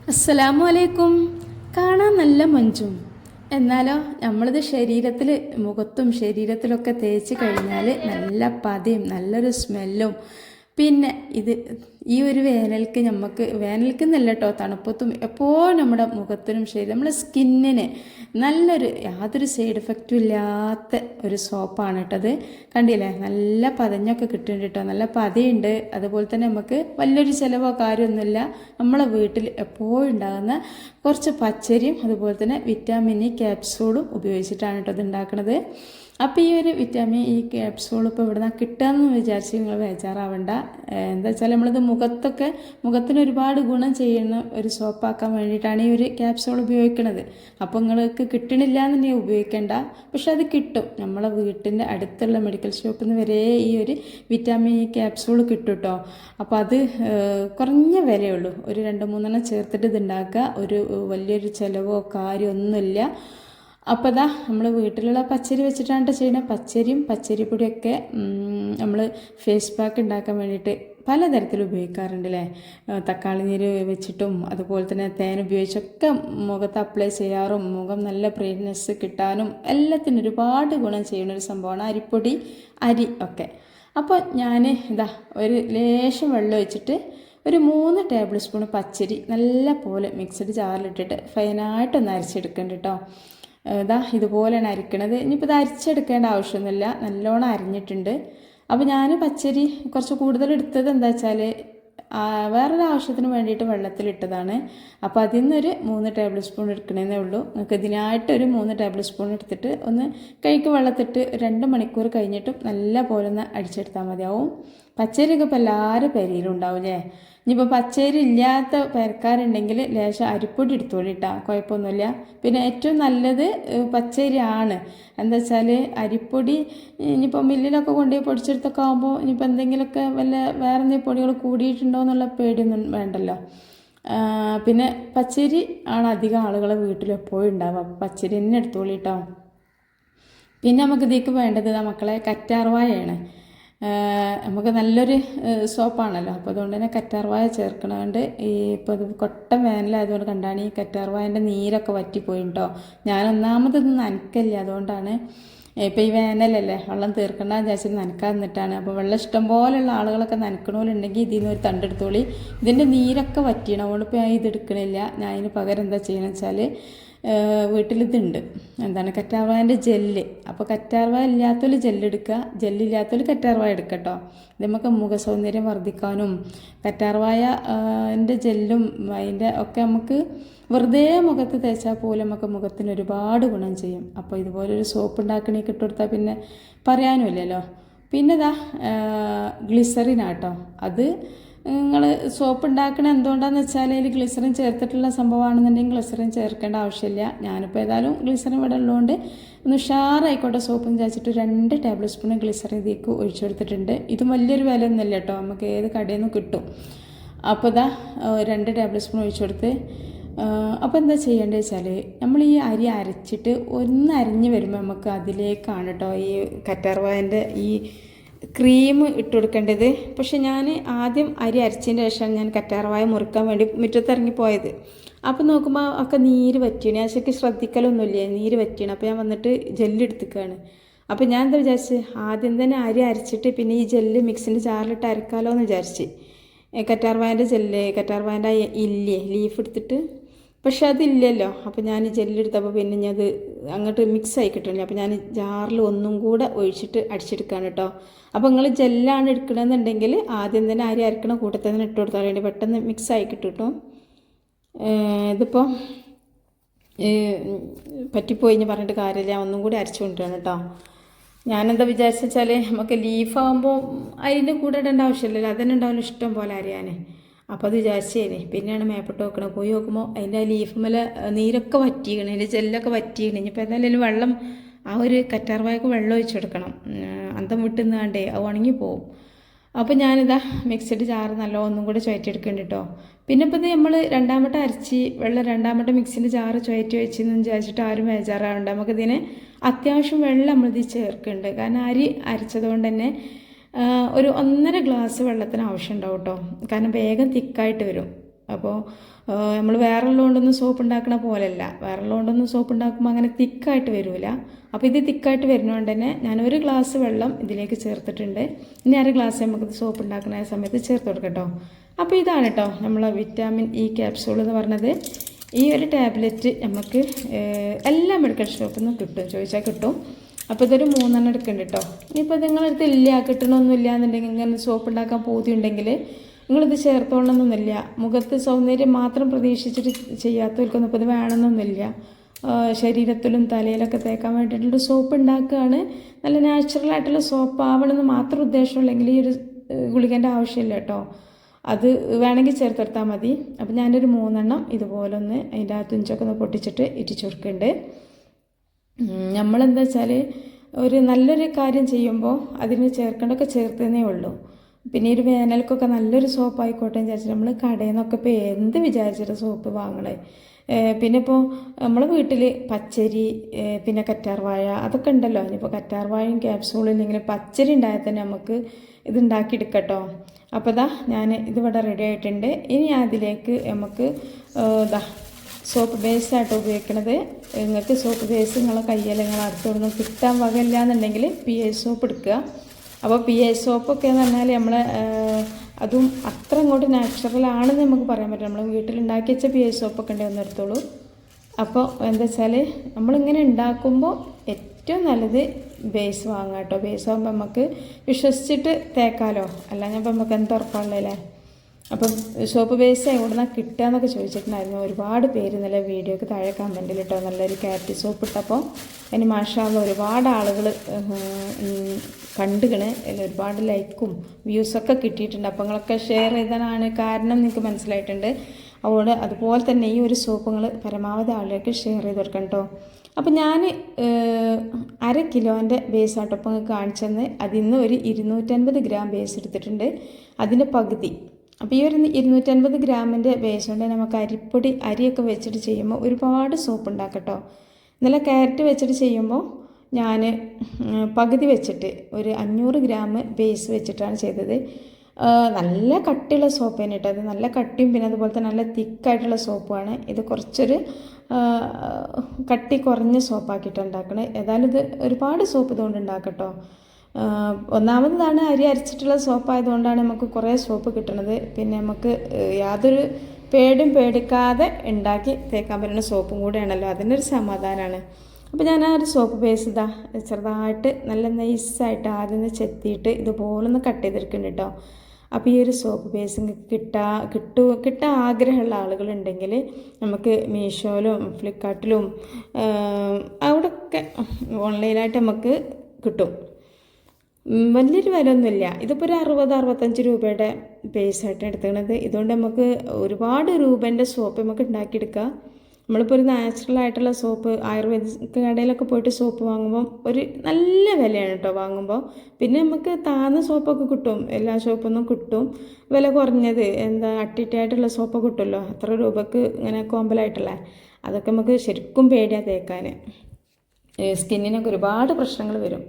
അസ്സലാമു അലൈക്കും കാണാൻ നല്ല മഞ്ചും എന്നാലോ നമ്മളിത് ശരീരത്തിൽ മുഖത്തും ശരീരത്തിലൊക്കെ തേച്ച് കഴിഞ്ഞാൽ നല്ല പതയും നല്ലൊരു സ്മെല്ലും പിന്നെ ഇത് ഈ ഒരു വേനൽക്ക് നമുക്ക് വേനൽക്ക് നല്ല കേട്ടോ തണുപ്പത്തും എപ്പോഴും നമ്മുടെ മുഖത്തിനും ശരി നമ്മുടെ സ്കിന്നിന് നല്ലൊരു യാതൊരു സൈഡ് എഫക്റ്റും ഇല്ലാത്ത ഒരു സോപ്പാണ് കേട്ടത് കണ്ടില്ലേ? നല്ല പതഞ്ഞൊക്കെ കിട്ടുന്നുണ്ട് കേട്ടോ നല്ല പതയുണ്ട്. അതുപോലെ തന്നെ നമുക്ക് വലിയൊരു ചിലവോ കാര്യമൊന്നുമില്ല. നമ്മളെ വീട്ടിൽ എപ്പോഴും ഉണ്ടാകുന്ന കുറച്ച് പച്ചരിയും അതുപോലെ തന്നെ വിറ്റാമിൻ ഇ ക്യാപ്സൂളും ഉപയോഗിച്ചിട്ടാണ് കേട്ടോ ഇത് ഉണ്ടാക്കുന്നത് അപ്പോൾ ഈ ഒരു വിറ്റാമിൻ ഈ ക്യാപ്സൂൾ ഇപ്പോൾ ഇവിടെ നിന്ന് കിട്ടുകയെന്ന് വിചാരിച്ച് നിങ്ങൾ ബേജാറാവണ്ട. എന്താ വെച്ചാൽ നമ്മളിത് മുഖത്തൊക്കെ മുഖത്തിന് ഒരുപാട് ഗുണം ചെയ്യുന്ന ഒരു സോപ്പാക്കാൻ വേണ്ടിയിട്ടാണ് ഈ ഒരു ക്യാപ്സൂൾ ഉപയോഗിക്കുന്നത് അപ്പോൾ നിങ്ങൾക്ക് കിട്ടണില്ല എന്നുണ്ടെങ്കിൽ ഉപയോഗിക്കേണ്ട. പക്ഷെ അത് കിട്ടും. നമ്മളെ വീട്ടിന്റെ അടുത്തുള്ള മെഡിക്കൽ ഷോപ്പിൽ നിന്ന് വരെ ഈ ഒരു വിറ്റാമിൻ ഇ ക്യാപ്സൂൾ കിട്ടും കേട്ടോ അപ്പോൾ അത് കുറഞ്ഞ വിലയുള്ളൂ. ഒരു രണ്ട് മൂന്നെണ്ണം ചേർത്തിട്ട് ഇത് ഉണ്ടാക്കുക ഒരു വലിയൊരു ചിലവോ കാര്യമൊന്നുമില്ല അപ്പോൾ ഇതാ നമ്മൾ വീട്ടിലുള്ള പച്ചരി വെച്ചിട്ടാണ് ചെയ്യുന്നത് പച്ചരിയും പച്ചരിപ്പൊടിയൊക്കെ നമ്മൾ ഫേസ് പാക്ക് ഉണ്ടാക്കാൻ വേണ്ടിയിട്ട് പലതരത്തിൽ ഉപയോഗിക്കാറുണ്ട് അല്ലേ തക്കാളി നീര് വെച്ചിട്ടും അതുപോലെ തന്നെ തേൻ ഉപയോഗിച്ചൊക്കെ മുഖത്ത് അപ്ലൈ ചെയ്യാറും മുഖം നല്ല ബ്രൈറ്റ്നെസ് കിട്ടാനും എല്ലാത്തിനും ഒരുപാട് ഗുണം ചെയ്യുന്ന ഒരു സംഭവമാണ് അരിപ്പൊടി അരി ഒക്കെ. അപ്പോൾ ഞാൻ ഇതാ ഒരു ലേശം വെള്ളം ഒഴിച്ചിട്ട് ഒരു മൂന്ന് ടേബിൾ സ്പൂൺ പച്ചരി നല്ല പോലെ മിക്സഡ് ജാറിലിട്ടിട്ട് ഫൈനായിട്ടൊന്ന് അരച്ചെടുക്കേണ്ട കേട്ടോ ഇതാ ഇതുപോലെയാണ് അരിക്കണത്. ഇനിയിപ്പോൾ ഇത് അരിച്ചെടുക്കേണ്ട ആവശ്യമൊന്നുമില്ല. നല്ലോണം അരിഞ്ഞിട്ടുണ്ട്. അപ്പോൾ ഞാൻ പച്ചരി കുറച്ച് കൂടുതൽ എടുത്തത് എന്താ വെച്ചാൽ വേറൊരു ആവശ്യത്തിന് വേണ്ടിയിട്ട് വെള്ളത്തിലിട്ടതാണ് അപ്പോൾ അതിൽ നിന്നൊരു മൂന്ന് ടേബിൾ സ്പൂൺ എടുക്കണേന്നേ ഉള്ളൂ. നിങ്ങൾക്ക് ഇതിനായിട്ട് ഒരു മൂന്ന് ടേബിൾ സ്പൂൺ എടുത്തിട്ട് ഒന്ന് കൈക്ക് വെള്ളത്തിട്ട് രണ്ട് മണിക്കൂർ കഴിഞ്ഞിട്ടും നല്ല പോലെ ഒന്ന് അടിച്ചെടുത്താൽ മതിയാവും. പച്ചരിയൊക്കെ ഇപ്പോൾ എല്ലാവരും പെരയിലും ഉണ്ടാവും അല്ലേ ഇനിയിപ്പോൾ പച്ചരി ഇല്ലാത്ത പെരക്കാരുണ്ടെങ്കിൽ ലേശം അരിപ്പൊടി എടുത്തോളി കേട്ടോ കുഴപ്പമൊന്നുമില്ല. പിന്നെ ഏറ്റവും നല്ലത് പച്ചരിയാണ്. എന്താ വെച്ചാൽ അരിപ്പൊടി ഇനിയിപ്പോൾ മില്ലിലൊക്കെ കൊണ്ടുപോയി പൊടിച്ചെടുത്തൊക്കെ ആകുമ്പോൾ ഇനിയിപ്പോൾ എന്തെങ്കിലുമൊക്കെ വല്ല വേറെ എന്തെങ്കിലും പൊടികൾ കൂടിയിട്ടുണ്ടോ എന്നുള്ള പേടിയൊന്നും വേണ്ടല്ലോ. പിന്നെ പച്ചരി ആണ് അധികം ആളുകളെ വീട്ടിൽ എപ്പോഴും ഉണ്ടാവുക. പച്ചരി തന്നെ എടുത്തോളിട്ടോ പിന്നെ നമുക്ക് ഇതിലേക്ക് വേണ്ടത് മക്കളെ കറ്റാർവാഴയാണ്. നമുക്ക് നല്ലൊരു സോപ്പാണല്ലോ. അപ്പോൾ അതുകൊണ്ട് തന്നെ കറ്റാർവായ ചേർക്കണതുകൊണ്ട് ഈ ഇപ്പോൾ ഇത് കൊട്ട വേനലായതുകൊണ്ട് കണ്ടാണ് ഈ കറ്റാർവായന്റെ നീരൊക്കെ വറ്റിപ്പോയി കേട്ടോ ഞാൻ ഒന്നാമതൊന്നും നനക്കല്ല അതുകൊണ്ടാണ് ഇപ്പോൾ ഈ വേനലല്ലേ വെള്ളം തീർക്കണ്ട വിചാരിച്ചിട്ട് നനക്കാൻ നിന്നിട്ടാണ്. അപ്പോൾ വെള്ളം ഇഷ്ടം പോലെയുള്ള ആളുകളൊക്കെ നനക്കണമെന്നുണ്ടെങ്കിൽ ഇതിൽ നിന്ന് ഒരു തണ്ടെടുത്തോളി ഇതിന്റെ നീരൊക്കെ വറ്റിയണം. അതുകൊണ്ട് ഇപ്പോൾ ഞാൻ ഇതെടുക്കണില്ല ഞാൻ അതിന് പകരം എന്താ ചെയ്യണമെന്ന് വെച്ചാൽ വീട്ടിലിതുണ്ട്. എന്താണ്? കറ്റാർവായന്റെ ജെല്ല്. അപ്പോൾ കറ്റാർവായ ഇല്ലാത്തൊരു ജെല്ലെടുക്കുക. ജെല്ലില്ലാത്തൊരു കറ്റാർവാ എടുക്കുക കേട്ടോ ഇത് നമുക്ക് മുഖ സൗന്ദര്യം വർദ്ധിക്കാനും കറ്റാർവായന്റെ ജെല്ലും അതിന്റെ ഒക്കെ നമുക്ക് വെറുതെ മുഖത്ത് തേച്ചാൽ പോലും നമുക്ക് മുഖത്തിന് ഒരുപാട് ഗുണം ചെയ്യും. അപ്പോൾ ഇതുപോലൊരു സോപ്പ് ഉണ്ടാക്കണേ കിട്ടുകൊടുത്താൽ പിന്നെ പറയാനുമില്ലല്ലോ. പിന്നെ ഇതാ ഗ്ലിസറിനാട്ടോ. അത് നിങ്ങൾ സോപ്പ് ഉണ്ടാക്കണ എന്തുകൊണ്ടാന്ന് വെച്ചാൽ അതിൽ ഗ്ലിസറിൻ ചേർത്തിട്ടുള്ള സംഭവമാണെന്നുണ്ടെങ്കിൽ ഗ്ലിസറിൻ ചേർക്കേണ്ട ആവശ്യമില്ല. ഞാനിപ്പോൾ ഏതായാലും ഗ്ലിസറിൻ ഇവിടെ ഉള്ളതുകൊണ്ട് ഒന്ന് ഉഷാറായിക്കോട്ടെ സോപ്പ് എന്ന് വിചാരിച്ചിട്ട് രണ്ട് ടേബിൾ സ്പൂൺ ഗ്ലിസറിൻ ഇതിലേക്ക് ഒഴിച്ചു കൊടുത്തിട്ടുണ്ട്. ഇത് വലിയൊരു വില ഒന്നുമില്ല കേട്ടോ. നമുക്ക് ഏത് കടയിൽ നിന്നും കിട്ടും. അപ്പോൾ ഇതാ രണ്ട് ടേബിൾ സ്പൂൺ ഒഴിച്ചു കൊടുത്ത് അപ്പോൾ എന്താ ചെയ്യേണ്ടത് വെച്ചാൽ നമ്മൾ ഈ അരി അരച്ചിട്ട് ഒന്ന് അരിഞ്ഞ് വരുമ്പോൾ നമുക്ക് അതിലേക്കാണ് കേട്ടോ ഈ കറ്റാർവായന്റെ ഈ ക്രീം ഇട്ട് കൊടുക്കേണ്ടത് പക്ഷെ ഞാൻ ആദ്യം അരി അരച്ചതിന് ശേഷമാണ് ഞാൻ കറ്റാർവായ മുറുക്കാൻ വേണ്ടി മുറ്റത്തിറങ്ങി പോയത്. അപ്പോൾ നോക്കുമ്പോൾ ഒക്കെ നീര് പറ്റിയാണ് ഞാൻ ശരിക്കും ശ്രദ്ധിക്കലൊന്നുമില്ല. നീര് പറ്റിയാണ് അപ്പോൾ ഞാൻ വന്നിട്ട് ജെല്ലെടുത്തിക്കാണ് അപ്പോൾ ഞാൻ എന്താ വിചാരിച്ച്? ആദ്യം തന്നെ അരി അരച്ചിട്ട് പിന്നെ ഈ ജെല്ല് മിക്സിന്റെ ജാറിലിട്ട് അരക്കാലോ എന്ന് വിചാരിച്ച് കറ്റാർവായന്റെ ജെല്ല് കറ്റാർവായന്റെ ഇല്ലേ ലീഫ് എടുത്തിട്ട് പക്ഷെ അതില്ലല്ലോ. അപ്പോൾ ഞാൻ ജെല്ലെടുത്തപ്പോൾ പിന്നെ ഞാൻ അത് അങ്ങോട്ട് മിക്സ് ആയി കിട്ടണില്ല. അപ്പോൾ ഞാൻ ജാറിൽ ഒന്നും കൂടെ ഒഴിച്ചിട്ട് അടിച്ചെടുക്കുകയാണ് കേട്ടോ. അപ്പോൾ നിങ്ങൾ ജെല്ലാണ് എടുക്കണമെന്നുണ്ടെങ്കിൽ ആദ്യം തന്നെ അരി അരക്കണ കൂട്ടത്തിൽ തന്നെ ഇട്ട് കൊടുത്താൽ വേണ്ടി പെട്ടെന്ന് മിക്സ് ആയി കിട്ടും കേട്ടോ. ഇതിപ്പോൾ പറ്റിപ്പോയി എന്ന് പറഞ്ഞിട്ട് കാര്യമില്ല. ഒന്നും കൂടി അരച്ചു കൊണ്ടിരണം കേട്ടോ. ഞാനെന്താ വിചാരിച്ചാൽ നമുക്ക് ലീഫാകുമ്പോൾ അതിന്റെ കൂടെ ഇടേണ്ട ആവശ്യമില്ലല്ലോ. അതന്നെ ഉണ്ടാവില്ല ഇഷ്ടം പോലെ അരിയാൻ അപ്പോൾ അത് വിചാരിച്ചേനെ. പിന്നെയാണ് മേപ്പിട്ട് നോക്കണത് പോയി നോക്കുമ്പോൾ അതിന്റെ ആ ലീഫ് മല നീരൊക്കെ വറ്റിക്കണേ. അതിന്റെ ജെല്ലൊക്കെ വറ്റിക്കണേ. ഇനിയിപ്പോൾ എന്തായാലും വെള്ളം ആ ഒരു കറ്റാർവായക്ക് വെള്ളം ഒഴിച്ചു കൊടുക്കണം. അന്തം വിട്ടുന്നാണ്ടേ അത് ഉണങ്ങി പോവും. അപ്പോൾ ഞാനിതാ മിക്സഡ് ചാറ് നല്ല ഒന്നും കൂടെ ചുയറ്റിയെടുക്കുന്നുണ്ട് കേട്ടോ പിന്നെ ഇപ്പോൾ ഇത് നമ്മൾ രണ്ടാമത്തെ അരച്ച് വെള്ളം രണ്ടാമത്തെ മിക്സിന്റെ ചാറ് ചുയറ്റി വെച്ചെന്ന് വിചാരിച്ചിട്ട് ആരും ബേജാറാവണ്ട. നമുക്കിതിന് അത്യാവശ്യം വെള്ളം നമ്മളിത് ചേർക്കുന്നുണ്ട് കാരണം അരി അരച്ചതുകൊണ്ട് തന്നെ ഒരു ഒന്നര ഗ്ലാസ് വെള്ളത്തിന് ആവശ്യം ഉണ്ടാവും കേട്ടോ. കാരണം വേഗം തിക്കായിട്ട് വരും. അപ്പോൾ നമ്മൾ വേറെയുള്ള കൊണ്ടൊന്നും സോപ്പ് ഉണ്ടാക്കണ പോലെയല്ല. വേറെയുള്ള കൊണ്ടൊന്നും സോപ്പ് ഉണ്ടാക്കുമ്പോൾ അങ്ങനെ തിക്കായിട്ട് വരില്ല അപ്പോൾ ഇത് തിക്കായിട്ട് വരുന്നതുകൊണ്ട് തന്നെ ഞാൻ ഒരു ഗ്ലാസ് വെള്ളം ഇതിലേക്ക് ചേർത്തിട്ടുണ്ട്. ഇനി അര ഗ്ലാസ് നമുക്ക് സോപ്പ് ഉണ്ടാക്കുന്ന സമയത്ത് ചേർത്ത് കൊടുക്കട്ടോ അപ്പോൾ ഇതാണ് കേട്ടോ നമ്മൾ വിറ്റാമിൻ ഇ ക്യാപ്സൂൾ എന്ന് പറഞ്ഞത്. ഈ ഒരു ടാബ്ലറ്റ് നമുക്ക് എല്ലാ മെഡിക്കൽ ഷോപ്പിൽ നിന്നും കിട്ടും. ചോദിച്ചാൽ കിട്ടും. അപ്പോൾ ഇതൊരു മൂന്നെണ്ണം എടുക്കുന്നുണ്ട് കേട്ടോ ഇനിയിപ്പോൾ നിങ്ങളടുത്ത് ഇല്ല കിട്ടണമൊന്നുമില്ല എന്നുണ്ടെങ്കിൽ ഇങ്ങനെ സോപ്പ് ഉണ്ടാക്കാൻ പൂതിയുണ്ടെങ്കിൽ നിങ്ങളിത് ചേർത്തോളണമെന്നൊന്നുമില്ല മുഖത്ത് സൗന്ദര്യം മാത്രം പ്രതീക്ഷിച്ചിട്ട് ചെയ്യാത്തവർക്കൊന്നും ഇപ്പോൾ ഇത് വേണമെന്നൊന്നുമില്ല. ശരീരത്തിലും തലയിലൊക്കെ തേക്കാൻ വേണ്ടിയിട്ടുള്ള സോപ്പ് ഉണ്ടാക്കുകയാണ് നല്ല നാച്ചുറൽ ആയിട്ടുള്ള സോപ്പ് ആവണമെന്ന് മാത്രം ഉദ്ദേശമുള്ളെങ്കിൽ ഈ ഒരു ഗുളികന്റെ ആവശ്യമില്ല കേട്ടോ അത് വേണമെങ്കിൽ ചേർത്തെടുത്താൽ മതി. അപ്പോൾ ഞാനൊരു മൂന്നെണ്ണം ഇതുപോലെ ഒന്ന് അതിന്റെ ആ തുഞ്ചൊക്കെ ഒന്ന് പൊട്ടിച്ചിട്ട് ഇറ്റിച്ചു കൊടുക്കുന്നുണ്ട് ഉം, നമ്മളെന്താ വെച്ചാൽ ഒരു നല്ലൊരു കാര്യം ചെയ്യുമ്പോൾ അതിന് ചേർക്കേണ്ടതൊക്കെ ചേർത്തേന്നേ ഉള്ളൂ. പിന്നെ ഒരു വേനൽക്കൊക്കെ നല്ലൊരു സോപ്പ് ആയിക്കോട്ടെ വിചാരിച്ചിട്ട് നമ്മൾ കടയിൽ നിന്നൊക്കെ ഇപ്പോൾ എന്ത് വിചാരിച്ചിട്ട് സോപ്പ് വാങ്ങണേ? പിന്നെ ഇപ്പോൾ നമ്മൾ വീട്ടിൽ പച്ചരി പിന്നെ കറ്റാർവാഴ അതൊക്കെ ഉണ്ടല്ലോ ഇനിയിപ്പോൾ കറ്റാർവാഴയും ക്യാപ്സൂളും ഇല്ലെങ്കിൽ പച്ചരി ഉണ്ടായാൽ തന്നെ നമുക്ക് ഇത് ഉണ്ടാക്കിയെടുക്കട്ടോ അപ്പോൾ ഇതാ ഞാൻ ഇതിവിടെ റെഡി ആയിട്ടുണ്ട്. ഇനി അതിലേക്ക് നമുക്ക് ഇതാ സോപ്പ് ബേസായിട്ട് ഉപയോഗിക്കണത്. നിങ്ങൾക്ക് സോപ്പ് ബേസ് നിങ്ങളെ കയ്യിൽ നിങ്ങൾ അടുത്തോടൊന്നും കിട്ടാൻ വകയില്ല എന്നുണ്ടെങ്കിൽ പി എ സോപ്പ് എടുക്കുക. അപ്പോൾ പി ഐ സോപ്പൊക്കെ എന്ന് പറഞ്ഞാൽ നമ്മൾ അതും അത്ര അങ്ങോട്ട് നാച്ചുറൽ ആണെന്ന് നമുക്ക് പറയാൻ പറ്റും നമ്മൾ വീട്ടിലുണ്ടാക്കി വെച്ച പി എ സോപ്പൊക്കെ ഉണ്ടെങ്കിൽ ഒന്ന് എടുത്തോളൂ അപ്പോൾ എന്താ വെച്ചാൽ നമ്മളിങ്ങനെ ഉണ്ടാക്കുമ്പോൾ ഏറ്റവും നല്ലത് ബേസ് വാങ്ങാം കേട്ടോ. ബേസ് ആകുമ്പോൾ നമുക്ക് വിശ്വസിച്ചിട്ട് തേക്കാലോ. അല്ലാഞ്ഞപ്പോൾ നമുക്ക് എന്ത് ഉറപ്പാണല്ലേ അപ്പം സോപ്പ് ബേസ് എവിടുന്ന കിട്ടുക എന്നൊക്കെ ചോദിച്ചിട്ടുണ്ടായിരുന്നു. ഒരുപാട് പേര് നല്ല വീഡിയോക്ക് താഴെ കമന്റിൽ ഇട്ടോ നല്ലൊരു ക്യാരറ്റ് സോപ്പ് ഇട്ടപ്പോൾ അതിന് മാഷാള്ള ഒരുപാട് ആളുകൾ കണ്ടുകണ് ഒരുപാട് ലൈക്കും വ്യൂസൊക്കെ കിട്ടിയിട്ടുണ്ട്. അപ്പോൾ നിങ്ങളൊക്കെ ഷെയർ ചെയ്തതാണ്. കാരണം നിങ്ങൾക്ക് മനസ്സിലായിട്ടുണ്ട്. അതുകൊണ്ട് അതുപോലെ തന്നെ ഈ ഒരു സോപ്പ് നിങ്ങൾ പരമാവധി ആളുകൾക്ക് ഷെയർ ചെയ്ത് കൊടുക്കണം കേട്ടോ അപ്പോൾ ഞാൻ അര കിലോന്റെ ബേസ് ആട്ടൊപ്പം കാണിച്ചെന്ന്. അതിൽ നിന്ന് ഒരു ഇരുന്നൂറ്റൻപത് ഗ്രാം ബേസ് എടുത്തിട്ടുണ്ട്. അതിന്റെ പകുതി അപ്പോൾ ഈ ഒരു ഇരുന്നൂറ്റൻപത് ഗ്രാമിന്റെ കൊണ്ട് നമുക്ക് അരിപ്പൊടി അരിയൊക്കെ വെച്ചിട്ട് ചെയ്യുമ്പോൾ ഒരുപാട് സോപ്പ് ഉണ്ടാക്കട്ടോ. ഇന്നലെ ക്യാരറ്റ് വെച്ചിട്ട് ചെയ്യുമ്പോൾ ഞാൻ പകുതി വെച്ചിട്ട് ഒരു അഞ്ഞൂറ് ഗ്രാം ബേസ് വെച്ചിട്ടാണ് ചെയ്തത്. നല്ല കട്ടിയുള്ള സോപ്പ് തന്നെ നല്ല കട്ടിയും പിന്നെ അതുപോലെ തന്നെ നല്ല തിക്കായിട്ടുള്ള സോപ്പുമാണ് ഇത് കുറച്ചൊരു കട്ടി കുറഞ്ഞ സോപ്പാക്കിയിട്ട് ഉണ്ടാക്കണേ. ഏതായാലും ഇത് ഒരുപാട് സോപ്പ് ഇതുകൊണ്ട് ഉണ്ടാക്കട്ടോ. ഒന്നാമതാണ് അരി അരച്ചിട്ടുള്ള സോപ്പായതുകൊണ്ടാണ് നമുക്ക് കുറേ സോപ്പ് കിട്ടുന്നത്. പിന്നെ നമുക്ക് യാതൊരു പേടും പേടിക്കാതെ ഉണ്ടാക്കി തേക്കാൻ പറ്റുന്ന സോപ്പും കൂടെയാണല്ലോ. അതിനൊരു സമാധാനമാണ് അപ്പോൾ ഞാൻ ആ ഒരു സോപ്പ് ബേസ് ഇതാ ചെറുതായിട്ട് നല്ല നൈസായിട്ട് ആദ്യം ഒന്ന് ചെത്തിയിട്ട് ഇതുപോലെ ഒന്ന് കട്ട് ചെയ്തെടുക്കുന്നുണ്ട് കേട്ടോ അപ്പോൾ ഈ ഒരു സോപ്പ് ബേസ് കിട്ടാ കിട്ടു കിട്ടാൻ ആഗ്രഹമുള്ള ആളുകളുണ്ടെങ്കിൽ നമുക്ക് മീഷോയിലും ഫ്ലിപ്കാർട്ടിലും അവിടെയൊക്കെ ഓൺലൈനായിട്ട് നമുക്ക് കിട്ടും. വലിയൊരു വിലയൊന്നുമില്ല. ഇതിപ്പോൾ ഒരു അറുപത് അറുപത്തഞ്ച് രൂപയുടെ ബേസായിട്ട് എടുത്തുകണത് ഇതുകൊണ്ട് നമുക്ക് ഒരുപാട് രൂപേന്റെ സോപ്പ് നമുക്ക് ഉണ്ടാക്കിയെടുക്കാം. നമ്മളിപ്പോൾ ഒരു നാച്ചുറൽ ആയിട്ടുള്ള സോപ്പ് ആയുർവേദ കടയിലൊക്കെ പോയിട്ട് സോപ്പ് വാങ്ങുമ്പോൾ ഒരു നല്ല വിലയാണ് കേട്ടോ വാങ്ങുമ്പോൾ പിന്നെ നമുക്ക് താന്ന സോപ്പൊക്കെ കിട്ടും. എല്ലാ സോപ്പൊന്നും കിട്ടും. വില കുറഞ്ഞത് എന്താ അട്ടിട്ടായിട്ടുള്ള സോപ്പ് കിട്ടുമല്ലോ. അത്ര രൂപക്ക് ഇങ്ങനെ കോമ്പലായിട്ടുള്ള അതൊക്കെ നമുക്ക് ശരിക്കും പേടിയാണ് തേക്കാൻ സ്കിന്നിനൊക്കെ ഒരുപാട് പ്രശ്നങ്ങൾ വരും.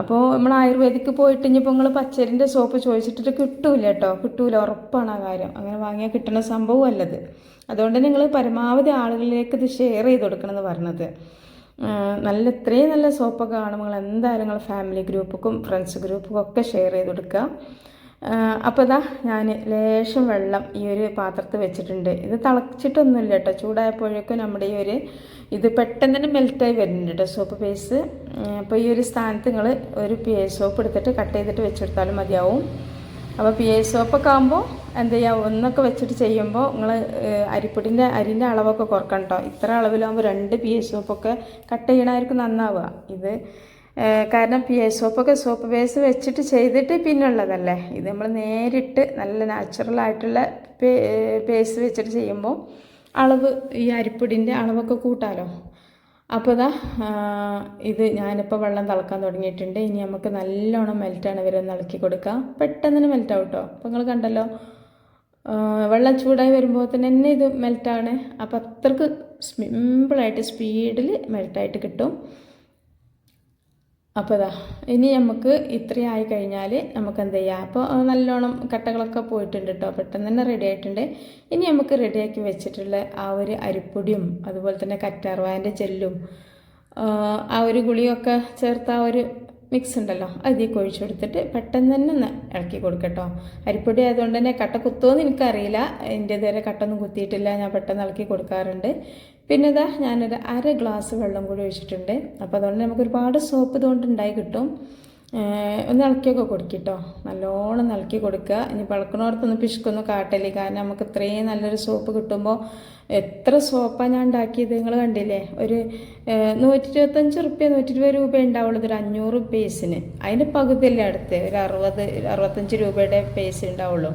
അപ്പോൾ നമ്മൾ ആയുർവേദിക്ക് പോയിട്ട് ഇനിയിപ്പോൾ നിങ്ങൾ പച്ചരിന്റെ സോപ്പ് ചോദിച്ചിട്ട് കിട്ടൂല കേട്ടോ കിട്ടൂല ഉറപ്പാണ് ആ കാര്യം. അങ്ങനെ വാങ്ങിയാൽ കിട്ടുന്ന സംഭവം അല്ലത്. അതുകൊണ്ട് നിങ്ങൾ പരമാവധി ആളുകളിലേക്ക് ഇത് ഷെയർ ചെയ്ത് കൊടുക്കണം എന്ന് പറഞ്ഞത്. നല്ല ഇത്രയും നല്ല സോപ്പൊക്കെ കാണുമ്പോൾ നിങ്ങൾ എന്തായാലും നിങ്ങൾ ഫാമിലി ഗ്രൂപ്പുക്കും ഫ്രണ്ട്സ് ഗ്രൂപ്പുക്കും ഒക്കെ ഷെയർ ചെയ്ത് കൊടുക്കുക അപ്പോൾ ഇതാ ഞാൻ ലേശം വെള്ളം ഈ ഒരു പാത്രത്തിൽ വെച്ചിട്ടുണ്ട്. ഇത് തിളച്ചിട്ടൊന്നുമില്ല കേട്ടോ ചൂടായപ്പോഴേക്കും നമ്മുടെ ഈ ഒരു ഇത് പെട്ടെന്ന് തന്നെ മെൽറ്റായി വരുന്നുണ്ട് കേട്ടോ സോപ്പ് പേസ് അപ്പോൾ ഈ ഒരു സ്ഥാനത്ത് നിങ്ങൾ ഒരു പി എ സോപ്പ് എടുത്തിട്ട് കട്ട് ചെയ്തിട്ട് വെച്ചെടുത്താലും മതിയാവും. അപ്പോൾ പി എ സോപ്പൊക്കെ ആകുമ്പോൾ എന്ത് ചെയ്യുക ഒന്നൊക്കെ വെച്ചിട്ട് ചെയ്യുമ്പോൾ നിങ്ങൾ അരിപ്പൊടിന്റെ അരിന്റെ അളവൊക്കെ കുറക്കണം കേട്ടോ ഇത്ര അളവിലാകുമ്പോൾ രണ്ട് പി എ സോപ്പൊക്കെ കട്ട് ചെയ്യണമായിരിക്കും നന്നാവുക. ഇത് കാരണം പി എ സോപ്പൊക്കെ സോപ്പ് പേസ് വെച്ചിട്ട് ചെയ്തിട്ട് പിന്നുള്ളതല്ലേ ഇത് നമ്മൾ നേരിട്ട് നല്ല നാച്ചുറൽ ആയിട്ടുള്ള പേസ് വെച്ചിട്ട് ചെയ്യുമ്പോൾ അളവ് ഈ അരിപ്പൊടിന്റെ അളവൊക്കെ കൂട്ടാലോ? അപ്പോൾ ഇതാ ഇത് ഞാനിപ്പോൾ വെള്ളം തിളക്കാൻ തുടങ്ങിയിട്ടുണ്ട്. ഇനി നമുക്ക് നല്ലോണം മെൽറ്റാണ് ഇവരെ നിളക്കി കൊടുക്കുക പെട്ടെന്ന് തന്നെ മെൽറ്റ് ആവും കേട്ടോ അപ്പോൾ നിങ്ങൾ കണ്ടല്ലോ വെള്ളം ചൂടായി വരുമ്പോൾ തന്നെ ഇത് മെൽറ്റാണ് അപ്പോൾ അത്രയ്ക്ക് സിമ്പിളായിട്ട് സ്പീഡിൽ മെൽറ്റായിട്ട് കിട്ടും. അപ്പോൾ ഇതാ ഇനി നമുക്ക് ഇത്രയും ആയി കഴിഞ്ഞാൽ നമുക്ക് എന്ത് ചെയ്യാം അപ്പോൾ നല്ലോണം കട്ടകളൊക്കെ പോയിട്ടുണ്ട് കേട്ടോ പെട്ടെന്ന് തന്നെ റെഡി ആയിട്ടുണ്ട്. ഇനി നമുക്ക് റെഡിയാക്കി വെച്ചിട്ടുള്ള ആ ഒരു അരിപ്പൊടിയും അതുപോലെ തന്നെ കറ്റാർവായന്റെ ജെല്ലും ആ ഒരു ഗുളിയൊക്കെ ചേർത്ത് ആ ഒരു മിക്സ് ഉണ്ടല്ലോ അത് ഇതിൽ ഒഴിച്ചു കൊടുത്തിട്ട് പെട്ടെന്ന് തന്നെ ഒന്ന് ഇളക്കി കൊടുക്കട്ടോ അരിപ്പൊടി ആയതുകൊണ്ട് തന്നെ കട്ട കുത്തുമെന്ന് എനിക്കറിയില്ല. എന്റെ ഇതുവരെ കട്ടൊന്നും കുത്തിയിട്ടില്ല ഞാൻ പെട്ടെന്ന് ഇളക്കി കൊടുക്കാറുണ്ട്. പിന്നെ ഇതാ ഞാനൊരു അര ഗ്ലാസ് വെള്ളം കൂടി ഒഴിച്ചിട്ടുണ്ട്. അപ്പോൾ അതുകൊണ്ട് നമുക്ക് ഒരുപാട് സോപ്പ് ഇതുകൊണ്ട് ഉണ്ടായി കിട്ടും. ഒന്ന് ഇളക്കിയൊക്കെ കൊടുക്കിട്ടോ. നല്ലോണം ഇളക്കി കൊടുക്കുക. ഇനി പളക്കണോടത്തൊന്നും പിശുക്കൊന്നും കാട്ടല്ലേ കാരണം നമുക്ക് ഇത്രയും നല്ലൊരു സോപ്പ് കിട്ടുമ്പോൾ എത്ര സോപ്പാണ് ഞാൻ ഉണ്ടാക്കിയത് നിങ്ങൾ കണ്ടില്ലേ? ഒരു നൂറ്റി ഇരുപത്തഞ്ച് റുപ്യ നൂറ്റി ഇരുപത് രൂപ ഉണ്ടാവുള്ളൂ ഒരു അഞ്ഞൂറ് പേസിന് അതിന്റെ പകുതിയല്ലേ അടുത്ത്. ഒരു അറുപത് അറുപത്തഞ്ച് രൂപയുടെ പേസ് ഉണ്ടാവുള്ളൂ.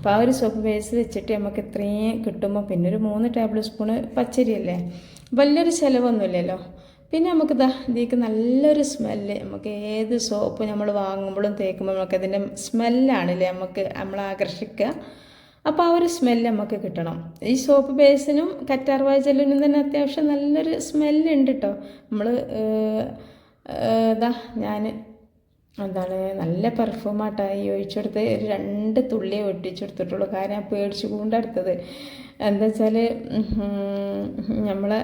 അപ്പോൾ ആ ഒരു സോപ്പ് ബേസ് വെച്ചിട്ട് നമുക്ക് ഇത്രയും കിട്ടുമ്പോൾ പിന്നെ ഒരു മൂന്ന് ടേബിൾ സ്പൂണ് പച്ചരിയല്ലേ വലിയൊരു ചിലവൊന്നുമില്ലല്ലോ. പിന്നെ നമുക്ക് ഇതാ ഇതിലേക്ക് നല്ലൊരു സ്മെല്ല് നമുക്ക് ഏത് സോപ്പ് നമ്മൾ വാങ്ങുമ്പോഴും തേക്കുമ്പോൾ നമുക്ക് അതിന്റെ സ്മെല്ലാണല്ലേ നമുക്ക് നമ്മളെ ആകർഷിക്കുക അപ്പോൾ ആ ഒരു സ്മെല്ല് നമുക്ക് കിട്ടണം. ഈ സോപ്പ് ബേസിനും കറ്റാർവായ ജെല്ലിനും തന്നെ അത്യാവശ്യം നല്ലൊരു സ്മെല്ലുണ്ട് കേട്ടോ നമ്മൾ ഇതാ ഞാൻ എന്താണ് നല്ല പെർഫ്യൂമാട്ടോ ഈ ഒഴിച്ചെടുത്ത് ഒരു രണ്ട് തുള്ളിയെ ഒട്ടിച്ചെടുത്തിട്ടുള്ളൂ കാരണം ഞാൻ പേടിച്ചു കൊണ്ടെടുത്തത് എന്താ വെച്ചാൽ നമ്മളെ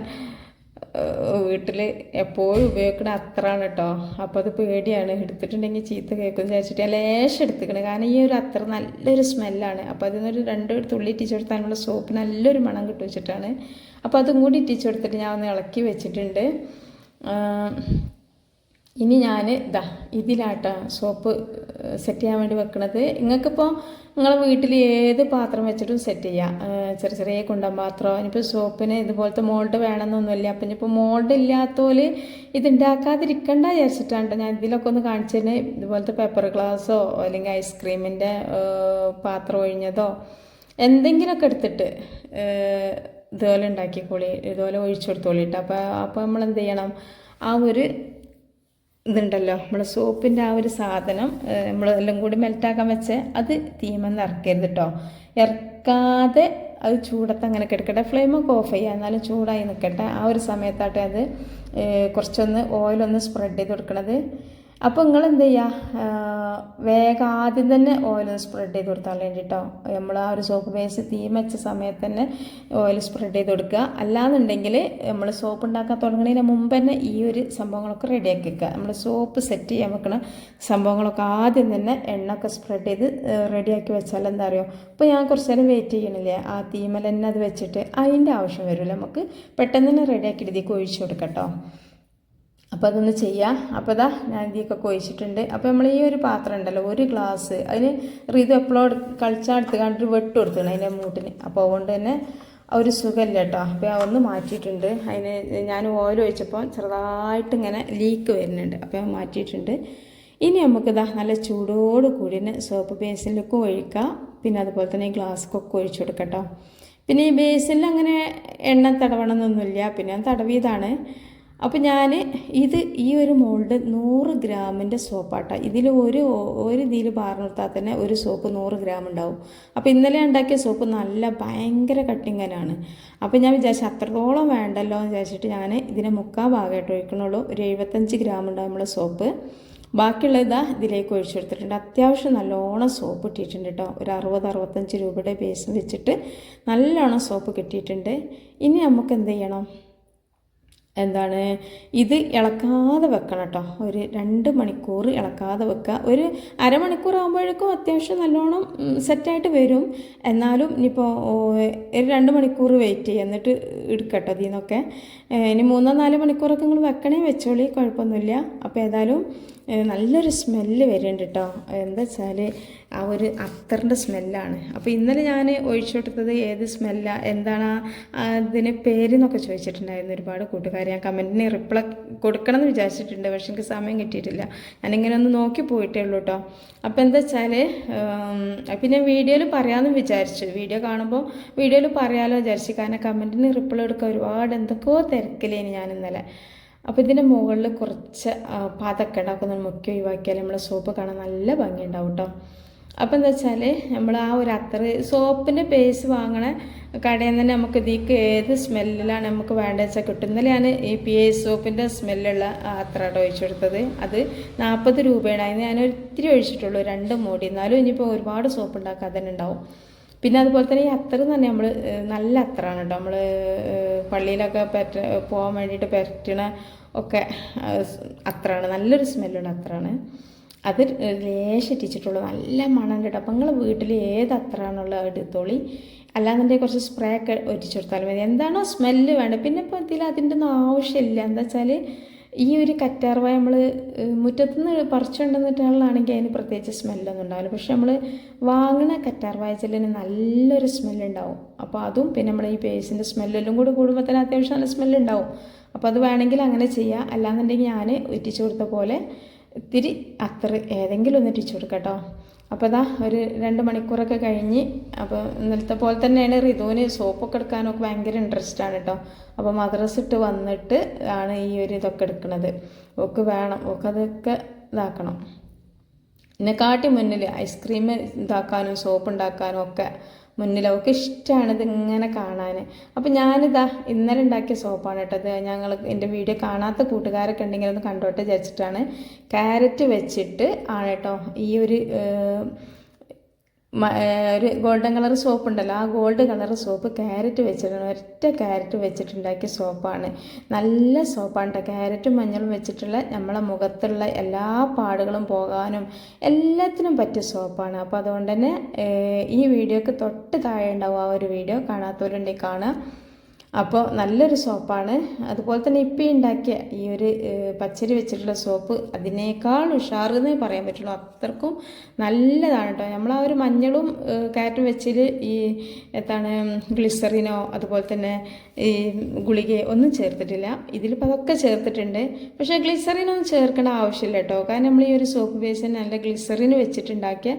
വീട്ടിൽ എപ്പോഴും ഉപയോഗിക്കണ അത്രാണ് കേട്ടോ അപ്പോൾ അത് പേടിയാണ്. എടുത്തിട്ടുണ്ടെങ്കിൽ ചീത്ത കേൾക്കും വിചാരിച്ചിട്ട് ലേശം എടുത്തിക്കണം. കാരണം ഈ ഒരു അത്ര നല്ലൊരു സ്മെല്ലാണ് അപ്പോൾ അതിൽ നിന്നൊരു രണ്ട് തുള്ളി ഇട്ടിച്ച് കൊടുത്താൽ നമ്മുടെ സോപ്പ് നല്ലൊരു മണം കിട്ടും വെച്ചിട്ടാണ്. അപ്പോൾ അതും കൂടി ഇറ്റിച്ചെടുത്തിട്ട് ഞാൻ ഒന്ന് ഇളക്കി വെച്ചിട്ടുണ്ട്. ഇനി ഞാൻ ഇതാ ഇതിലാട്ടോ സോപ്പ് സെറ്റ് ചെയ്യാൻ വേണ്ടി വെക്കണത്. നിങ്ങൾക്കിപ്പോൾ നിങ്ങളെ വീട്ടിൽ ഏത് പാത്രം വെച്ചിട്ടും സെറ്റ് ചെയ്യാം. ചെറിയ ചെറിയ കുണ്ടൻ പാത്രം ഇനിയിപ്പോൾ സോപ്പിന് ഇതുപോലത്തെ മോൾഡ് വേണമെന്നൊന്നുമില്ല. അപ്പം ഇനിയിപ്പോൾ മോൾഡ് ഇല്ലാത്തോൽ ഇത് ഉണ്ടാക്കാതിരിക്കണ്ട വിചാരിച്ചിട്ടാണ് ഞാൻ ഇതിലൊക്കെ ഒന്ന് കാണിച്ചതിന് ഇതുപോലത്തെ പേപ്പർ ഗ്ലാസ്സോ അല്ലെങ്കിൽ ഐസ്ക്രീമിന്റെ പാത്രം ഒഴിഞ്ഞതോ എന്തെങ്കിലുമൊക്കെ എടുത്തിട്ട് ഇതുപോലെ ഉണ്ടാക്കിക്കോളി. ഇതുപോലെ ഒഴിച്ചു കൊടുത്തോളിട്ട് അപ്പോൾ അപ്പോൾ നമ്മൾ എന്ത് ചെയ്യണം? ആ ഒരു ഇതുണ്ടല്ലോ നമ്മൾ സോപ്പിന്റെ ആ ഒരു സാധനം നമ്മൾ എല്ലാം കൂടി മെൽറ്റാക്കാൻ വെച്ച് അത് തീമെന്ന് ഇറക്കരുത് കേട്ടോ ഇറക്കാതെ അത് ചൂടത്ത് അങ്ങനെ കിടക്കട്ടെ. ഫ്ലെയിമൊക്കെ ഓഫ് ചെയ്യുക എന്നാലും ചൂടായി നിൽക്കട്ടെ ആ ഒരു സമയത്താട്ടെ അത് കുറച്ചൊന്ന് ഓയിലൊന്ന് സ്പ്രെഡ് ചെയ്ത് കൊടുക്കണത്. അപ്പോൾ നിങ്ങൾ എന്ത് ചെയ്യുക വേഗം ആദ്യം തന്നെ ഓയിൽ സ്പ്രെഡ് ചെയ്ത് കൊടുത്താൽ വേണ്ടിട്ടോ? നമ്മൾ ആ ഒരു സോപ്പ് ബേസ് തീ വെച്ച സമയത്ത് തന്നെ ഓയിൽ സ്പ്രെഡ് ചെയ്ത് കൊടുക്കുക. അല്ലാന്നുണ്ടെങ്കിൽ നമ്മൾ സോപ്പ് ഉണ്ടാക്കാൻ തുടങ്ങുന്നതിന് മുമ്പ് തന്നെ ഈ ഒരു സംഭവങ്ങളൊക്കെ റെഡിയാക്കി വെക്കുക. നമ്മൾ സോപ്പ് സെറ്റ് ചെയ്യാൻ വെക്കണ സംഭവങ്ങളൊക്കെ ആദ്യം തന്നെ എണ്ണ ഒക്കെ സ്പ്രെഡ് ചെയ്ത് റെഡിയാക്കി വെച്ചാൽ എന്താ അറിയോ? ഇപ്പോൾ ഞാൻ കുറച്ച് നേരം വെയിറ്റ് ചെയ്യണില്ലേ? ആ തീമൽ തന്നെ അത് വെച്ചിട്ട് അതിന്റെ ആവശ്യം വരില്ല നമുക്ക് പെട്ടെന്ന് തന്നെ റെഡിയാക്കി ഇതിലേക്ക് ഒഴിച്ചു കൊടുക്കട്ടോ അപ്പോൾ അതൊന്ന് ചെയ്യാം. അപ്പോൾ ഇതാ ഞാൻ ഇതിയൊക്കെ ഒഴിച്ചിട്ടുണ്ട് അപ്പോൾ നമ്മൾ ഈ ഒരു പാത്രം ഉണ്ടല്ലോ ഒരു ഗ്ലാസ്. അതിന് റീത് എപ്പോഴും കളിച്ചാൽ എടുത്ത് കണ്ടിട്ട് വെട്ട് കൊടുക്കണം അതിന്റെ മൂട്ടിന് അപ്പോൾ അതുകൊണ്ട് തന്നെ ഒരു സുഖമില്ല കേട്ടോ അപ്പോൾ ഒന്ന് മാറ്റിയിട്ടുണ്ട്. അതിന് ഞാൻ ഓയിൽ ഒഴിച്ചപ്പോൾ ചെറുതായിട്ട് ഇങ്ങനെ ലീക്ക് വരുന്നുണ്ട്. അപ്പോൾ ഞാൻ മാറ്റിയിട്ടുണ്ട്. ഇനി നമുക്കിതാ നല്ല ചൂടോട് കൂടി സോപ്പ് ബേസിലൊക്കെ ഒഴിക്കാം. പിന്നെ അതുപോലെ തന്നെ ഈ ഗ്ലാസ്ക്കൊക്കെ ഒഴിച്ചു കൊടുക്കട്ടോ പിന്നെ ഈ ബേസിൽ അങ്ങനെ എണ്ണ തടവണമെന്നൊന്നുമില്ല പിന്നെ ഞാൻ തടവിയതാണ്. അപ്പോൾ ഞാൻ ഇത് ഈ ഒരു മോൾഡ് നൂറ് ഗ്രാമിന്റെ സോപ്പാട്ട. ഇതിൽ ഒരു ഒരു ഇതിൽ പാർന്നു കൊടുത്താൽ തന്നെ ഒരു സോപ്പ് നൂറ് ഗ്രാം ഉണ്ടാവും. അപ്പോൾ ഇന്നലെ ഉണ്ടാക്കിയ സോപ്പ് നല്ല ഭയങ്കര കട്ടിങ്ങനാണ്. അപ്പോൾ ഞാൻ വിചാരിച്ചു അത്രത്തോളം വേണ്ടല്ലോ എന്ന് വിചാരിച്ചിട്ട് ഞാൻ ഇതിനെ മുക്കാൽ ഭാഗമായിട്ട് ഒഴിക്കണുള്ളൂ. ഒരു എഴുപത്തഞ്ച് ഗ്രാം ഉണ്ടാവും നമ്മളെ സോപ്പ്. ബാക്കിയുള്ള ഇതാ ഇതിലേക്ക് ഒഴിച്ചെടുത്തിട്ടുണ്ട് അത്യാവശ്യം നല്ലോണം സോപ്പ് കിട്ടിയിട്ടുണ്ട് കേട്ടോ. ഒരു അറുപത് അറുപത്തഞ്ച് രൂപയുടെ ബേസ് വെച്ചിട്ട് നല്ലോണം സോപ്പ് കിട്ടിയിട്ടുണ്ട്. ഇനി നമുക്ക് എന്ത് ചെയ്യണം? എന്താണ്? ഇത് ഇളക്കാതെ വെക്കണം കേട്ടോ. ഒരു രണ്ട് മണിക്കൂർ ഇളക്കാതെ വെക്കുക. ഒരു അരമണിക്കൂർ ആകുമ്പോഴേക്കും അത്യാവശ്യം നല്ലോണം സെറ്റായിട്ട് വരും. എന്നാലും ഇനിയിപ്പോൾ ഒരു രണ്ട് മണിക്കൂർ വെയിറ്റ് ചെയ്യുക. എന്നിട്ട് എടുക്കട്ടോ ഇതിൽ നിന്നൊക്കെ. ഇനി മൂന്നോ നാല് മണിക്കൂറൊക്കെ നിങ്ങൾ വെക്കണേ വെച്ചോളി. കുഴപ്പമൊന്നുമില്ല. അപ്പോൾ ഏതായാലും നല്ലൊരു സ്മെല്ല് വരുന്നുണ്ട് കേട്ടോ എന്താ വെച്ചാൽ ആ ഒരു അത്തറിന്റെ സ്മെല്ലാണ്. അപ്പോൾ ഇന്നലെ ഞാൻ ഒഴിച്ചു കൊടുത്തത് ഏത് സ്മെല്ല എന്താണ് അതിന് പേരെന്നൊക്കെ ചോദിച്ചിട്ടുണ്ടായിരുന്നു ഒരുപാട് കൂട്ടുകാർ ഞാൻ കമന്റിന് റിപ്ലൈ കൊടുക്കണം എന്ന് വിചാരിച്ചിട്ടുണ്ട് പക്ഷെ എനിക്ക് സമയം കിട്ടിയിട്ടില്ല. ഞാനിങ്ങനെ ഒന്ന് നോക്കി പോയിട്ടേ ഉള്ളൂ കേട്ടോ അപ്പോൾ എന്താ വെച്ചാൽ പിന്നെ വീഡിയോയിൽ പറയാമെന്ന് വിചാരിച്ചു. വീഡിയോ കാണുമ്പോൾ വീഡിയോയിൽ പറയാമല്ലോ വിചാരിച്ചു. കാരണം കമന്റിന് റിപ്ലൈ എടുക്കാൻ ഒരുപാട് എന്തൊക്കെയോ തിരക്കില്ലേനി ഞാൻ ഇന്നലെ. അപ്പോൾ ഇതിന്റെ മുകളിൽ കുറച്ച് പാതൊക്കെ ഉണ്ടാക്കുന്ന മുക്കി ഒഴിവാക്കിയാൽ നമ്മൾ സോപ്പ് കാണാൻ നല്ല ഭംഗിയുണ്ടാവും കേട്ടോ അപ്പോൾ എന്താ വെച്ചാൽ നമ്മൾ ആ ഒരു അത്ര സോപ്പിന്റെ പേസ് വാങ്ങണ കടയിൽ നിന്ന് തന്നെ നമുക്ക് ഇതിക്ക് ഏത് സ്മെല്ലിലാണ് നമുക്ക് വേണ്ടത് വെച്ചാൽ കിട്ടും. ഇന്നലെ ഞാൻ ഈ പി എ സോപ്പിന്റെ സ്മെല്ലുള്ള അത്രയുടെ ഒഴിച്ചെടുത്തത് അത് നാൽപ്പത് രൂപയാണ്. അതിന് ഞാൻ ഒത്തിരി ഒഴിച്ചിട്ടുള്ളൂ. രണ്ട് മൂടി. എന്നാലും ഇനിയിപ്പോൾ ഒരുപാട് സോപ്പ് ഉണ്ടാക്കാൻ തന്നെ ഉണ്ടാവും. പിന്നെ അതുപോലെ തന്നെ ഈ അത്ര തന്നെ നമ്മൾ നല്ല അത്തറാണ് കേട്ടോ നമ്മൾ പള്ളിയിലൊക്കെ പറ്റ പോകാൻ വേണ്ടിയിട്ട് പറ്റണ ഒക്കെ അത്രയാണ് നല്ലൊരു സ്മെല്ലുള്ള അത്രയാണ് അത് ലേശം ഇട്ടിച്ചിട്ടുള്ളൂ നല്ല മണം കേട്ടോ. അപ്പം നിങ്ങൾ വീട്ടിൽ ഏത് അത്രയാണുള്ള എടുത്തോളി. അല്ലാന്നുണ്ടെങ്കിൽ കുറച്ച് സ്പ്രേ ഒക്കെ ഒറ്റിച്ചു കൊടുത്താലും മതി. എന്താണോ സ്മെല്ല് വേണ്ടത്. പിന്നെ ഇപ്പോൾ ഇതിൽ അതിന്റെ ഒന്നും ആവശ്യമില്ല. എന്താ വെച്ചാൽ ഈ ഒരു കറ്റാർവായ നമ്മൾ മുറ്റത്തുനിന്ന് പറിച്ചുകൊണ്ടുവന്നിട്ടാണെങ്കിൽ അതിന് പ്രത്യേകിച്ച് സ്മെല്ലൊന്നും ഉണ്ടാവില്ല. പക്ഷെ നമ്മൾ വാങ്ങുന്ന കറ്റാർവായ ചെല്ലിന് നല്ലൊരു സ്മെല്ലുണ്ടാവും. അപ്പോൾ അതും പിന്നെ നമ്മൾ ഈ പേസിന്റെ സ്മെല്ലെല്ലാം കൂടി കൂടുമ്പോൾ തന്നെ അത്യാവശ്യം നല്ല സ്മെല്ലുണ്ടാവും. അപ്പോൾ അത് വേണമെങ്കിൽ അങ്ങനെ ചെയ്യുക അല്ലാന്നുണ്ടെങ്കിൽ ഞാൻ ഒറ്റിച്ചു കൊടുത്ത പോലെ ഇത്തിരി അത്ര ഏതെങ്കിലും ഒന്ന് ഇട്ടിച്ചു കൊടുക്കാം കേട്ടോ. അപ്പോൾ ഇതാ ഒരു രണ്ട് മണിക്കൂറൊക്കെ കഴിഞ്ഞ് അപ്പോൾ ഇന്നലത്തെ പോലെ തന്നെയാണ് റിതുവിന് സോപ്പൊക്കെ എടുക്കാനൊക്കെ ഭയങ്കര ഇൻട്രസ്റ്റ് ആണ് കേട്ടോ അപ്പോൾ മദ്രസ് ഇട്ട് വന്നിട്ട് ആണ് ഈ ഒരു ഇതൊക്കെ എടുക്കുന്നത് ഒക്കെ വേണം. ഒക്കെ അതൊക്കെ ഇതാക്കണം. എന്നെ കാട്ടി മുന്നിൽ ഐസ്ക്രീം ഇതാക്കാനും സോപ്പ് ഉണ്ടാക്കാനും ഒക്കെ മുന്നിൽ അവൾക്ക് ഇഷ്ടമാണ് ഇതിങ്ങനെ കാണാൻ അപ്പം ഞാനിതാ ഇന്നലെ ഉണ്ടാക്കിയ സോപ്പാണ് കേട്ടോ ഇത്. ഞങ്ങൾ എന്റെ വീഡിയോ കാണാത്ത കൂട്ടുകാരൊക്കെ ഉണ്ടെങ്കിൽ ഒന്ന് കണ്ടോട്ടെ വിചാരിച്ചിട്ടാണ്. ക്യാരറ്റ് വെച്ചിട്ട് ആണ് കേട്ടോ ഈ ഒരു ഒരു ഗോൾഡൻ കളർ സോപ്പ് ഉണ്ടല്ലോ ആ ഗോൾഡ് കളർ സോപ്പ് ക്യാരറ്റ് വെച്ചിട്ടുണ്ട്. ഒറ്റ ക്യാരറ്റ് വെച്ചിട്ടുണ്ടാക്കിയ സോപ്പാണ്. നല്ല സോപ്പാണ് കേട്ടോ ക്യാരറ്റും മഞ്ഞളും വെച്ചിട്ടുള്ള നമ്മളെ മുഖത്തുള്ള എല്ലാ പാടുകളും പോകാനും എല്ലാത്തിനും പറ്റിയ സോപ്പാണ്. അപ്പോൾ അതുകൊണ്ട് തന്നെ ഈ വീഡിയോക്ക് തൊട്ട് താഴെ ഉണ്ടാവും ആ ഒരു വീഡിയോ. കാണാത്തവരുണ്ടെങ്കിൽ കാണുക അപ്പോൾ നല്ലൊരു സോപ്പാണ്. അതുപോലെ തന്നെ ഇപ്പം ഉണ്ടാക്കിയ ഈ ഒരു പച്ചരി വെച്ചിട്ടുള്ള സോപ്പ് അതിനേക്കാൾ ഉഷാറെന്നേ പറയാൻ പറ്റുള്ളൂ. അത്രക്കും നല്ലതാണ് കേട്ടോ നമ്മൾ ആ ഒരു മഞ്ഞളും കാറ്റും വെച്ചിൽ ഈ എന്താണ് ഗ്ലിസറിനോ അതുപോലെ തന്നെ ഈ ഗുളികയോ ഒന്നും ചേർത്തിട്ടില്ല. ഇതിലിപ്പോൾ അതൊക്കെ ചേർത്തിട്ടുണ്ട്. പക്ഷേ ഗ്ലിസറിനൊന്നും ചേർക്കേണ്ട ആവശ്യമില്ല കേട്ടോ കാരണം നമ്മൾ ഈ ഒരു സോപ്പ് ബേസിന് നല്ല ഗ്ലിസറിന് വെച്ചിട്ടുണ്ടാക്കിയ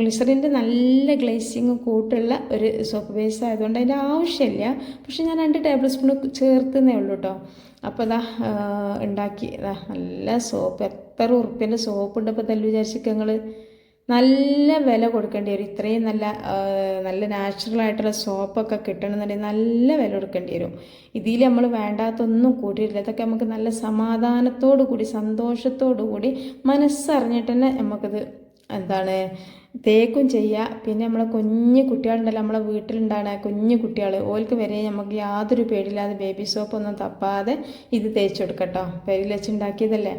ഗ്ലിസറിന്റെ നല്ല ഗ്ലേസിങ് കൂട്ടുള്ള ഒരു സോപ്പ് ബേസ് ആയതുകൊണ്ട് അതിന്റെ ആവശ്യമില്ല. പക്ഷെ ഞാൻ രണ്ട് ടേബിൾ സ്പൂൺ ചേർത്തുന്നേ ഉള്ളൂ കേട്ടോ അപ്പോൾ ഇതാ ഉണ്ടാക്കി. ഇതാ നല്ല സോപ്പ്. എത്ര ഉറുപ്പ്യന്റെ സോപ്പ് ഉണ്ട് ഇപ്പോൾ തല്ലു വിചാരിച്ചിട്ട് നല്ല വില കൊടുക്കേണ്ടി വരും. ഇത്രയും നല്ല നല്ല നാച്ചുറൽ ആയിട്ടുള്ള സോപ്പൊക്കെ കിട്ടണമെന്നുണ്ടെങ്കിൽ നല്ല വില കൊടുക്കേണ്ടി വരും. ഇതിൽ നമ്മൾ വേണ്ടാത്തൊന്നും കൂട്ടിയിട്ടില്ല. ഇതൊക്കെ നമുക്ക് നല്ല സമാധാനത്തോടു കൂടി സന്തോഷത്തോടു കൂടി മനസ്സറിഞ്ഞിട്ട് തന്നെ നമുക്കിത് എന്താണ് തേക്കും ചെയ്യുക പിന്നെ നമ്മളെ കുഞ്ഞു കുട്ടികളുണ്ടല്ലോ നമ്മളെ വീട്ടിലുണ്ടാണ് കുഞ്ഞു കുട്ടികൾ ഓൽക്ക് വരെ നമുക്ക് യാതൊരു പേടിയില്ലാതെ ബേബി സോപ്പൊന്നും തപ്പാതെ ഇത് തേച്ച് കൊടുക്കട്ടോ. പെരിൽ വെച്ചുണ്ടാക്കിയതല്ലേ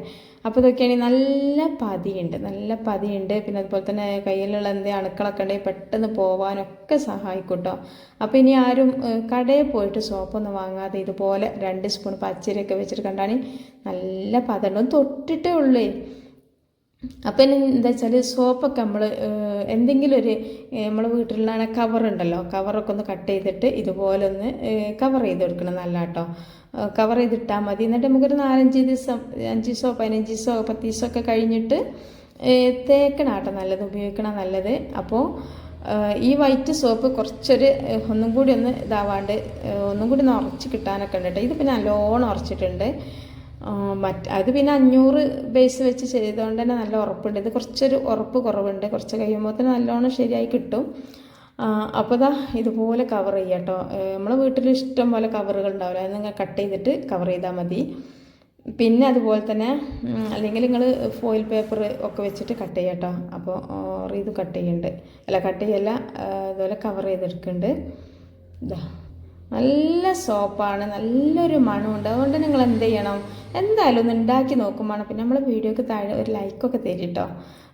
അപ്പോൾ ഇതൊക്കെയാണെങ്കിൽ നല്ല പതിയുണ്ട് നല്ല പതിയുണ്ട്. പിന്നെ അതുപോലെ തന്നെ കയ്യിലുള്ള എന്ത് അണുക്കളൊക്കെ ഉണ്ടെങ്കിൽ പെട്ടെന്ന് പോവാനൊക്കെ സഹായിക്കും കേട്ടോ അപ്പോൾ ഇനി ആരും കടയിൽ പോയിട്ട് സോപ്പൊന്നും വാങ്ങാതെ ഇതുപോലെ രണ്ട് സ്പൂൺ പച്ചരിയൊക്കെ വെച്ചിട്ട് കണ്ടാണെങ്കിൽ നല്ല പതണ്ടും തൊട്ടിട്ടേ ഉള്ളേ. അപ്പം എന്താ വെച്ചാൽ സോപ്പൊക്കെ നമ്മൾ എന്തെങ്കിലും ഒരു നമ്മൾ വീട്ടിലുള്ള കവറുണ്ടല്ലോ കവറൊക്കെ ഒന്ന് കട്ട് ചെയ്തിട്ട് ഇതുപോലെ ഒന്ന് കവർ ചെയ്ത് കൊടുക്കണം നല്ല കേട്ടോ കവർ ചെയ്തിട്ടാൽ മതി. എന്നിട്ട് നമുക്കൊരു നാലഞ്ച് ദിവസം അഞ്ച് ദിവസമോ പതിനഞ്ച് ദിവസമോ പത്ത് ദിവസമൊക്കെ കഴിഞ്ഞിട്ട് തേക്കണം കേട്ടോ നല്ലത് ഉപയോഗിക്കണം നല്ലത്. അപ്പോൾ ഈ വൈറ്റ് സോപ്പ് കുറച്ചൊരു ഒന്നും കൂടി ഒന്ന് ഇതാവാണ്ട് ഒന്നും കൂടി ഒന്ന് ഉറച്ച് കിട്ടാനൊക്കെ ഉണ്ട് കേട്ടോ. ഇത് പിന്നെ നല്ലോണം ഉറച്ചിട്ടുണ്ട്. മറ്റ് അത് പിന്നെ അഞ്ഞൂറ് ബേസ് വെച്ച് ചെയ്തുകൊണ്ട് തന്നെ നല്ല ഉറപ്പുണ്ട്. ഇത് കുറച്ചൊരു ഉറപ്പ് കുറവുണ്ട്. കുറച്ച് കഴിയുമ്പോൾ തന്നെ നല്ലോണം ശരിയായി കിട്ടും. അപ്പോൾ ദാ ഇതുപോലെ കവർ ചെയ്യാം കേട്ടോ നമ്മളെ വീട്ടിൽ ഇഷ്ടം പോലെ കവറുകൾ ഉണ്ടാവില്ല? അത് നിങ്ങൾ കട്ട് ചെയ്തിട്ട് കവർ ചെയ്താൽ മതി. പിന്നെ അതുപോലെ തന്നെ അല്ലെങ്കിൽ നിങ്ങൾ ഫോയിൽ പേപ്പർ ഒക്കെ വെച്ചിട്ട് കട്ട് ചെയ്യാം കേട്ടോ അപ്പോൾ ഇത് കട്ട് ചെയ്യുന്നുണ്ട് അല്ല കട്ട് ചെയ്യല്ല അതുപോലെ കവർ ചെയ്തെടുക്കുന്നുണ്ട് ഇതാ നല്ല സോപ്പാണ് നല്ലൊരു മണമുണ്ട്. അതുകൊണ്ട് നിങ്ങൾ എന്ത് ചെയ്യണം? എന്തായാലും ഒന്ന് ഉണ്ടാക്കി നോക്കുമ്പോൾ പിന്നെ നമ്മളെ വീഡിയോക്ക് താഴെ ഒരു ലൈക്കൊക്കെ തരും കേട്ടോ.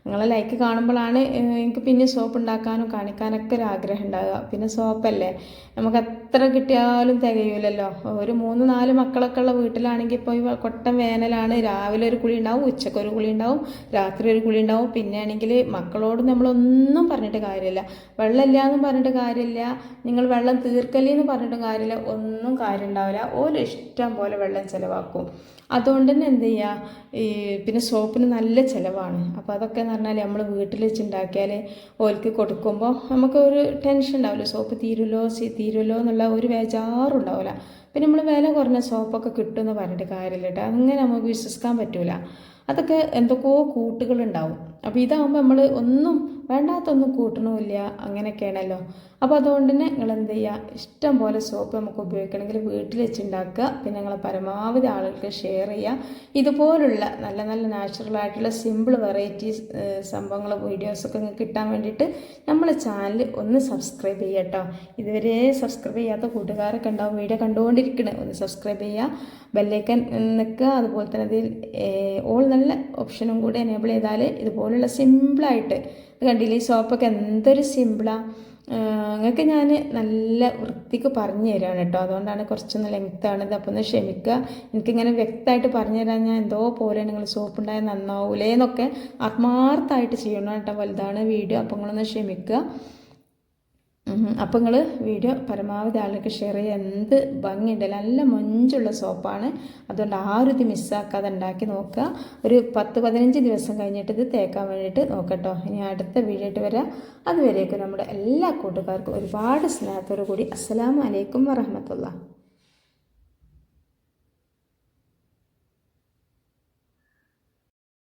നിങ്ങളെ ലൈക്ക് കാണുമ്പോഴാണ് എനിക്ക് പിന്നെ സോപ്പ് ഉണ്ടാക്കാനും കാണിക്കാനൊക്കെ ഒരു ആഗ്രഹം ഉണ്ടാകുക പിന്നെ സോപ്പല്ലേ? നമുക്ക് എത്ര കിട്ടിയാലും തികയൂലല്ലോ. ഒരു മൂന്ന് നാല് മക്കളൊക്കെ ഉള്ള വീട്ടിലാണെങ്കിൽ ഇപ്പോൾ ഈ കൊട്ടം വേനലാണ്. രാവിലെ ഒരു കുളി ഉണ്ടാവും ഉച്ചയ്ക്ക് ഒരു കുളി ഉണ്ടാവും രാത്രി ഒരു കുളി ഉണ്ടാവും. പിന്നെ ആണെങ്കിൽ മക്കളോട് നമ്മളൊന്നും പറഞ്ഞിട്ട് കാര്യമില്ല. വെള്ളമില്ല എന്നും പറഞ്ഞിട്ട് കാര്യമില്ല. നിങ്ങൾ വെള്ളം തീർക്കല്ലേ എന്ന് പറഞ്ഞിട്ടും കാര്യമില്ല. ഒന്നും കാര്യം ഉണ്ടാവില്ല. ഓരോ ഇഷ്ടം പോലെ വെള്ളം ചിലവാക്കും. അതുകൊണ്ട് തന്നെ എന്ത് ചെയ്യുക ഈ പിന്നെ സോപ്പിന് നല്ല ചിലവാണ്. അപ്പോൾ അതൊക്കെ എന്ന് പറഞ്ഞാൽ നമ്മൾ വീട്ടിൽ വെച്ച് ഉണ്ടാക്കിയാൽ ഓൽക്ക് കൊടുക്കുമ്പോൾ നമുക്ക് ഒരു ടെൻഷൻ ഉണ്ടാവില്ല. സോപ്പ് തീരുമല്ലോ തീരുമല്ലോ എന്നുള്ള ഒരു വേജാറുണ്ടാവില്ല പിന്നെ നമ്മൾ വില കുറഞ്ഞ സോപ്പൊക്കെ കിട്ടുമെന്ന് പറഞ്ഞിട്ട് കാര്യമില്ല കേട്ടോ അങ്ങനെ നമുക്ക് വിശ്വസിക്കാൻ പറ്റില്ല അതൊക്കെ എന്തൊക്കെയോ കൂട്ടുകളുണ്ടാവും. അപ്പോൾ ഇതാകുമ്പോൾ നമ്മൾ ഒന്നും വേണ്ടാത്തൊന്നും കൂട്ടണമില്ല അങ്ങനെയൊക്കെയാണല്ലോ. അപ്പോൾ അതുകൊണ്ട് തന്നെ നിങ്ങൾ എന്ത് ചെയ്യുക ഇഷ്ടം പോലെ സോപ്പ് നമുക്ക് ഉപയോഗിക്കണമെങ്കിൽ വീട്ടിൽ വെച്ചുണ്ടാക്കുക. പിന്നെ നിങ്ങൾ പരമാവധി ആളുകൾക്ക് ഷെയർ ചെയ്യുക. ഇതുപോലുള്ള നല്ല നല്ല നാച്ചുറൽ ആയിട്ടുള്ള സിമ്പിൾ വെറൈറ്റി സംഭവങ്ങൾ വീഡിയോസൊക്കെ നിങ്ങൾക്ക് കിട്ടാൻ വേണ്ടിയിട്ട് നമ്മളെ ചാനൽ ഒന്ന് സബ്സ്ക്രൈബ് ചെയ്യുക കേട്ടോ ഇതുവരെ സബ്സ്ക്രൈബ് ചെയ്യാത്ത കൂട്ടുകാരൊക്കെ ഉണ്ടാവും. വീഡിയോ കണ്ടുകൊണ്ടിരിക്കണേ. ഒന്ന് സബ്സ്ക്രൈബ് ചെയ്യുക. ബെല്ലൈക്കൻ നിൽക്കുക. അതുപോലെ തന്നെ അതിൽ ഓൾ നല്ല ഓപ്ഷനും കൂടെ എനേബിൾ ചെയ്താൽ ഇതുപോലുള്ള സിമ്പിളായിട്ട് കണ്ടില്ല ഈ സോപ്പൊക്കെ എന്തൊരു സിമ്പിളാണ് നിങ്ങൾക്ക് ഞാൻ നല്ല വൃത്തിക്ക് പറഞ്ഞു തരാണ് കേട്ടോ. അതുകൊണ്ടാണ് കുറച്ചൊന്ന് ലെങ്ത്താണിത് അപ്പോൾ ഒന്ന് ക്ഷമിക്കുക. എനിക്കിങ്ങനെ വ്യക്തമായിട്ട് പറഞ്ഞു തരാൻ ഞാൻ എന്തോ പോലെ നിങ്ങൾ സോപ്പ് ഉണ്ടായാൽ നന്നാവൂലേ എന്നൊക്കെ ആത്മാർത്ഥമായിട്ട് ചെയ്യണം കേട്ടോ. വലുതാണ് വീഡിയോ. അപ്പോൾ നിങ്ങളൊന്ന് ക്ഷമിക്കുക. അപ്പോൾ നിങ്ങൾ വീഡിയോ പരമാവധി ആളുകൾക്ക് ഷെയർ ചെയ്യുക എന്ത് ഭംഗിയുണ്ട്? നല്ല മൊഞ്ചുള്ള സോപ്പാണ് അതുകൊണ്ട് ആരും ഇത് മിസ്സാക്കാതെ ഉണ്ടാക്കി നോക്കുക. ഒരു പത്ത് പതിനഞ്ച് ദിവസം കഴിഞ്ഞിട്ട് ഇത് തേക്കാൻ വേണ്ടിയിട്ട് നോക്കട്ടോ ഇനി അടുത്ത വീഡിയോ ആയിട്ട് വരാം. അതുവരേക്കും നമ്മുടെ എല്ലാ കൂട്ടുകാർക്കും ഒരുപാട് സ്നേഹത്തോടു കൂടി അസ്സാം വലൈക്കും വറഹമത്തുള്ള.